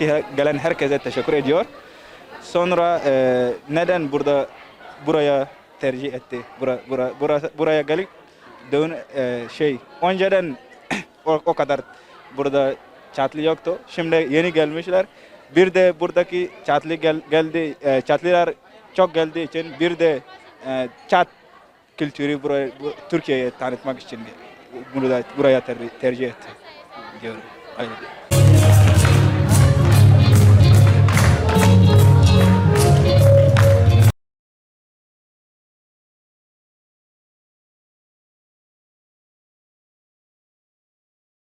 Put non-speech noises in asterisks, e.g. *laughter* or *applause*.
buradaki gelen herkese teşekkür ediyor. Sonra e, neden burada buraya tercih etti? Bura, bura, burası, buraya gelip dön, e, şey önceden *clears throat* o, o kadar burada çatlı yoktu. Şimdi yeni gelmişler. Bir de buradaki çatlı gel, geldi, e, çatlılar çok geldiği için bir de e, çat kültürü buraya, bu, Türkiye'ye tanıtmak için burada, buraya ter- tercih etti diyorum. Öyle.